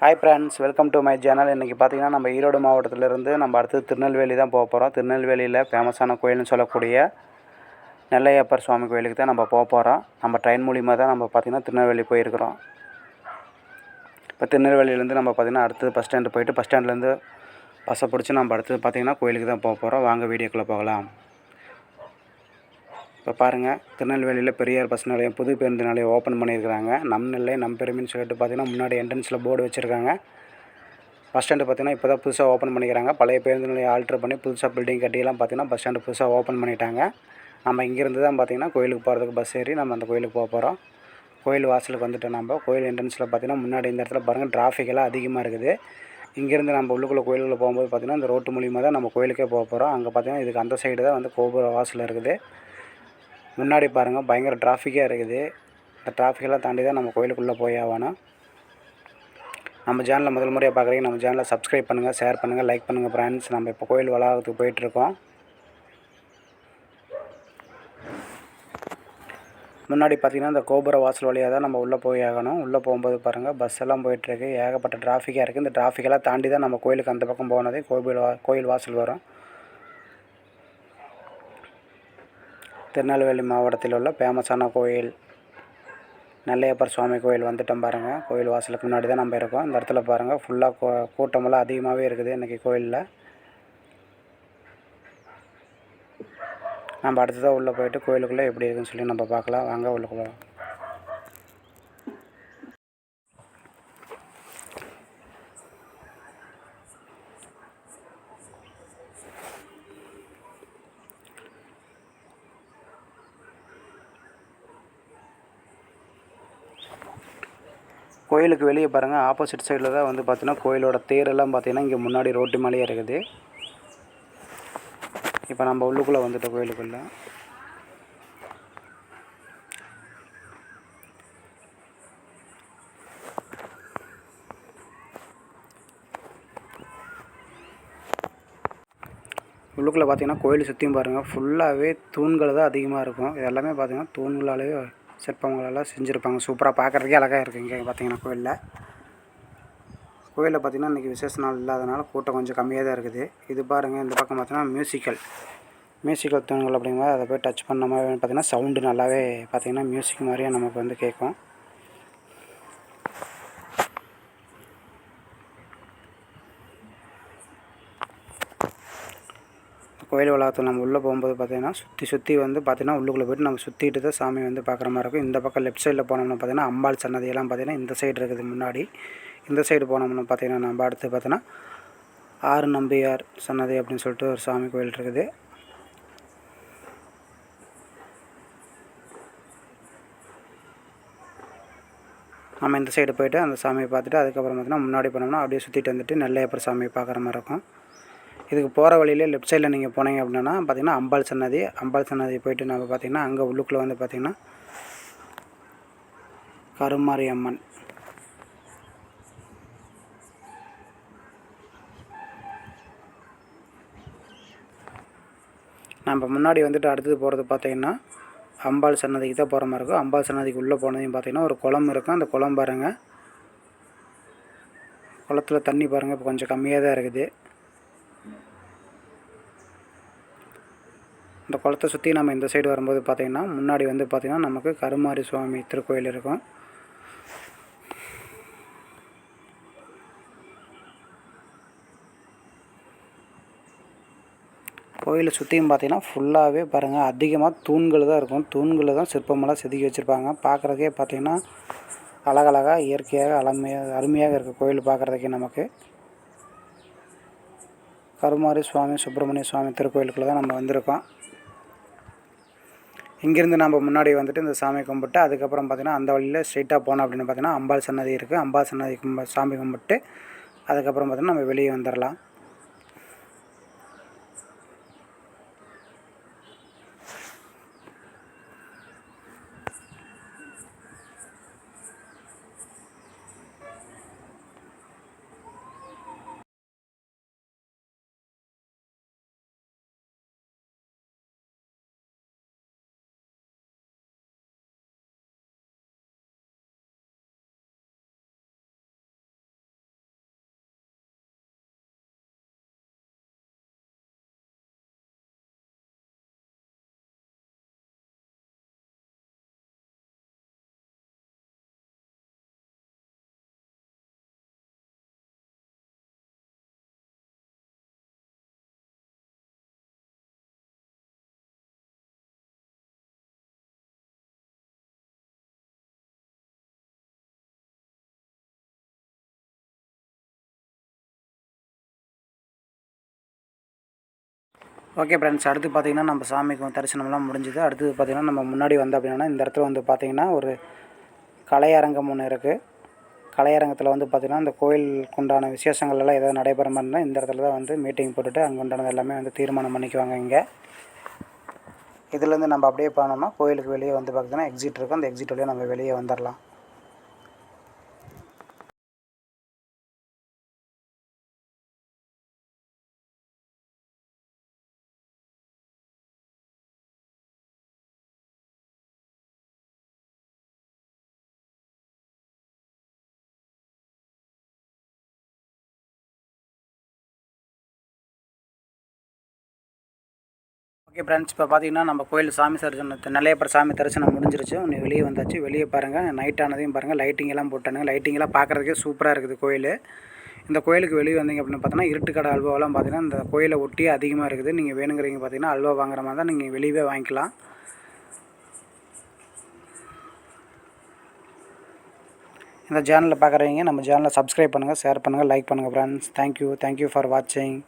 Hi friends welcome to my channel இன்றைக்கி பார்த்தீங்கன்னா நம்ம ஈரோடு மாவட்டத்திலேருந்து நம்ம அடுத்து திருநெல்வேலி தான் போக போகிறோம் திருநெல்வேலியில் ஃபேமஸான கோயில்னு சொல்லக்கூடிய நெல்லையப்பர் சுவாமி கோயிலுக்கு தான் நம்ம போக போகிறோம் நம்ம ட்ரெயின் மூலிமா தான் நம்ம பார்த்திங்கன்னா திருநெல்வேலி போயிருக்கிறோம். இப்போ திருநெல்வேலியிலேருந்து நம்ம பார்த்திங்கன்னா அடுத்தது பஸ் ஸ்டாண்டு போயிட்டு பஸ் ஸ்டாண்ட்லேருந்து பஸ்ஸை பிடிச்சி நம்ம அடுத்தது பார்த்திங்கன்னா கோயிலுக்கு தான் போக போகிறோம் வாங்க வீடியோக்குள்ளே போகலாம். இப்போ பாருங்கள் திருநெல்வேலியில் பெரியார் பஸ் நிலையம் புது பேருந்து நிலையம் ஓப்பன் பண்ணியிருக்கிறாங்க. நம் நிலையம் நம் பெருமைன்னு சொல்லிட்டு பார்த்தீங்கன்னா முன்னாடி என்ட்ரன்ஸில் போர்டு வச்சுருக்காங்க. பஸ் ஸ்டாண்டு பார்த்தீங்கன்னா இப்போ தான் புதுசாக ஓப்பன் பண்ணிக்கிறாங்க. பழைய பேருந்து நிலையம் ஆல்ட்ரு பண்ணி புதுசாக பில்டிங் கட்டியெல்லாம் பார்த்தீங்கன்னா பஸ் ஸ்டாண்டு புதுசாக ஓப்பன் பண்ணிட்டாங்க. நம்ம இங்கேருந்து தான் பார்த்தீங்கன்னா கோயிலுக்கு போகிறதுக்கு பஸ் ஏறி நம்ம அந்த கோயிலுக்கு போக போகிறோம் கோயில் வாசலுக்கு வந்துட்டோம் நம்ம. கோயில் என்ட்ரன்ஸில் பார்த்தீங்கன்னா முன்னாடி இந்த இடத்துல பாருங்கள் டிராஃபிக் எல்லாம் அதிகமாக இருக்குது. இங்கேருந்து நம்ம உள்ளுக்குள்ளே கோயிலுக்குள்ள போகும்போது பார்த்திங்கன்னா இந்த ரோட்டு மூலியமாக தான் நம்ம கோயிலுக்கே போக போகிறோம் அங்கே பார்த்தீங்கன்னா இதுக்கு அந்த சைடு தான் வந்து கோபுர வாசல் இருக்குது. முன்னாடி பாருங்கள் பயங்கர டிராஃபிக்காக இருக்குது. இந்த டிராஃபிக்கெல்லாம் தாண்டி தான் நம்ம கோயிலுக்குள்ளே போய் ஆகணும். நம்ம சேனலில் முதல் முறையாக பார்க்குறீங்க நம்ம சேனலை சப்ஸ்கிரைப் பண்ணுங்கள் ஷேர் பண்ணுங்கள் லைக் பண்ணுங்கள் ஃப்ரெண்ட்ஸ் நம்ம இப்போ கோயில் வளாகத்துக்கு போயிட்டுருக்கோம் முன்னாடி பார்த்திங்கன்னா இந்த கோபுர வாசல் வழியாக தான் நம்ம உள்ளே போய் ஆகணும். உள்ளே போகும்போது பாருங்கள் பஸ் எல்லாம் போயிட்டுருக்கு ஏகப்பட்ட டிராஃபிக்காக இருக்குது இந்த டிராஃபிக்கெல்லாம் தாண்டி தான் நம்ம கோயிலுக்கு அந்த பக்கம் போனதே கோவில் வா கோயில் வாசல் வரும். திருநெல்வேலி மாவட்டத்தில் உள்ள ஃபேமஸான கோயில் நெல்லையப்பர் சுவாமி கோயில் வந்துட்டோம் பாருங்கள் கோயில் வாசலுக்கு முன்னாடி தான் நம்ம இருக்கோம். இந்த இடத்துல பாருங்கள் ஃபுல்லாக கூட்டமெல்லாம் அதிகமாகவே இருக்குது இன்றைக்கி கோயிலில். நம்ம அடுத்ததாக உள்ளே போயிட்டு கோயிலுக்குள்ளே எப்படி இருக்குன்னு சொல்லி நம்ம பார்க்கலாம். வாங்க உள்ளே போகலாம் கோயிலுக்கு வெளியே பாருங்கள் ஆப்போசிட் சைடில் தான் வந்து பார்த்தீங்கன்னா கோயிலோட தேரெல்லாம் பார்த்தீங்கன்னா இங்கே முன்னாடி ரோட்டு மேலேயே இருக்குது. இப்போ நம்ம உள்ளுக்குள்ளே வந்துட்டோம் கோயிலுக்குள்ளே. உள்ளுக்குள்ளே பார்த்தீங்கன்னா கோயில் சுற்றியும் பாருங்கள் ஃபுல்லாகவே தூண்கள் தான் அதிகமாக இருக்கும். இது எல்லாமே பார்த்தீங்கன்னா தூண்களாலேயே சிற்பங்களெல்லாம் செஞ்சுருப்பாங்க. சூப்பராக பார்க்குறதுக்கே அழகாக இருக்குது இங்கே பார்த்தீங்கன்னா கோயிலில். கோயிலில் பார்த்திங்கன்னா இன்றைக்கி விசேஷ நாள் இல்லாதனால கூட்டம் கொஞ்சம் கம்மியாக தான் இருக்குது. இது பாருங்கள் இந்த பக்கம் பார்த்தீங்கன்னா மியூசிக்கல் மியூசிக்கல் தூண்கள் அப்படிங்கும்போது அதை போய் டச் பண்ண மாதிரி பார்த்திங்கன்னா சவுண்டு நல்லாவே பார்த்திங்கன்னா மியூசிக் மாதிரியே நமக்கு வந்து கேட்கும். கோயில் வளாகத்தில் நம்ம உள்ளே போகும்போது பார்த்தீங்கன்னா சுற்றி சுற்றி வந்து பார்த்திங்கன்னா உள்ளுக்குள்ளே போய்ட்டு நம்ம சுற்றிட்டு தான் சாமி வந்து பார்க்குற மாதிரி இருக்கும். இந்த பக்கம் லெஃப்ட் சைடில் போனோம்னா பார்த்தீங்கன்னா அம்பாள் சன்னதியெல்லாம் பார்த்தீங்கன்னா இந்த சைடு இருக்குது முன்னாடி. இந்த சைடு போனோம்னா பார்த்திங்கன்னா நம்ம அடுத்து பார்த்தோன்னா ஆறு நம்பியார் சன்னதி அப்படின்னு சொல்லிட்டு ஒரு சாமி கோயில் இருக்குது. நம்ம இந்த சைடு போயிட்டு அந்த சாமியை பார்த்துட்டு அதுக்கப்புறம் பார்த்தீங்கன்னா முன்னாடி போனோம்னா அப்படியே சுற்றிட்டு வந்துட்டு நெல்லையப்பர் சாமியை பார்க்குற மாதிரி இருக்கும். இதுக்கு போகிற வழியிலே லெஃப்ட் சைடில் நீங்கள் போனீங்க அப்படின்னா பார்த்தீங்கன்னா அம்பாள் சன்னதி அம்பாள் சன்னதி போயிட்டு நம்ம பார்த்திங்கன்னா அங்கே உள்ளுக்குள்ளே வந்து பார்த்திங்கன்னா கருமாரி அம்மன். நம்ம முன்னாடி வந்துட்டு அடுத்தது போகிறது பார்த்திங்கன்னா அம்பாள் சன்னதிக்கு தான் போகிற மாதிரி இருக்கும். அம்பாள் சன்னதிக்கு உள்ளே போனதையும் பார்த்திங்கன்னா ஒரு குளம் இருக்கும். அந்த குளம் பாருங்கள் குளத்தில் தண்ணி பாருங்கள் இப்போ கொஞ்சம் கம்மியாக தான் இருக்குது. இந்த குளத்தை சுற்றி நம்ம இந்த சைடு வரும்போது பார்த்திங்கன்னா முன்னாடி வந்து பார்த்திங்கன்னா நமக்கு கருமாரி சுவாமி திருக்கோயில் இருக்கும். கோயிலை சுற்றியும் பார்த்தீங்கன்னா ஃபுல்லாகவே பாருங்கள் அதிகமாக தூண்கள் தான் இருக்கும். தூண்களில் தான் சிற்பமெல்லாம் செதுக்கி வச்சுருப்பாங்க. பார்க்குறதுக்கே பார்த்திங்கன்னா அழகழகாக இயற்கையாக அலமையாக அருமையாக இருக்குது கோயில் பார்க்குறதுக்கே நமக்கு. கருமாரி சுவாமி சுப்பிரமணிய சுவாமி திருக்கோயிலுக்குள்ளே தான் நம்ம வந்திருக்கோம். இங்கேருந்து நம்ம முன்னாடி வந்துட்டு இந்த சாமி கும்பிட்டு அதுக்கப்புறம் பார்த்திங்கன்னா அந்த வழியில் ஸ்ட்ரெயிட்டாக போனோம் அப்படின்னு பார்த்தீங்கன்னா அம்பாள் சன்னதி இருக்குது அம்பாள் சன்னதி கும்ப சாமி கும்பிட்டு அதுக்கப்புறம் பார்த்திங்கன்னா நம்ம வெளியே வந்துடலாம் ஓகே ஃப்ரெண்ட்ஸ் அடுத்து பார்த்தீங்கன்னா நம்ம சாமிக்கு தரிசனம்லாம் முடிஞ்சுது. அடுத்தது பார்த்தீங்கன்னா நம்ம முன்னாடி வந்து அப்படின்னா இந்த இடத்துல வந்து பார்த்திங்கன்னா ஒரு கலையரங்கம் ஒன்று இருக்குது கலையரங்கத்தில் வந்து பார்த்திங்கன்னா இந்த கோயிலுக்கு உண்டான விசேஷங்கள் எல்லாம் எதாவது நடைபெற மாதிரினா இந்த இடத்துல தான் வந்து மீட்டிங் போட்டுட்டு அங்கே உண்டானது எல்லாமே வந்து தீர்மானம் பண்ணிக்குவாங்க இங்கே. இதுலேருந்து நம்ம அப்படியே போனோம்னா கோயிலுக்கு வெளியே வந்து பார்த்திங்கன்னா எக்ஸிட் இருக்கும். அந்த எக்ஸிட் வழியாக நம்ம வெளியே வந்துடலாம் ஓகே ஃப்ரெண்ட்ஸ் இப்போ பார்த்தீங்கன்னா நம்ம கோயில் சாமி தரிசனம் நிலையப்பர் சாமி தரிசனம் முடிஞ்சிருச்சு. ஒன்று வெளியே வந்தாச்சு வெளியே பாருங்கள் நைட் ஆனதையும் பாருங்கள் லைட்டிங் எல்லாம் போட்டானுங்க. லைட்டிங் எல்லாம் பார்க்குறதுக்கே சூப்பராக இருக்குது கோயில். இந்த கோயிலுக்கு வெளியே வந்தீங்க அப்படின்னு பார்த்தோன்னா இருட்டுக்கடை அல்வாவெல்லாம் பார்த்தீங்கன்னா இந்த கோயிலை ஒட்டியே அதிகமாக இருக்குது. நீங்கள் வேணுங்கிறீங்க பார்த்தீங்கன்னா அல்வா வாங்குற மாதிரி தான் நீங்கள் வெளியவே வாங்கிக்கலாம். இந்த சேனலில் பார்க்குறவங்க நம்ம சேனலை சப்ஸ்கிரைப் பண்ணுங்கள் ஷேர் பண்ணுங்கள் லைக் பண்ணுங்கள் ஃப்ரெண்ட்ஸ் தேங்க்யூ தேங்க்யூ ஃபார் வாட்சிங்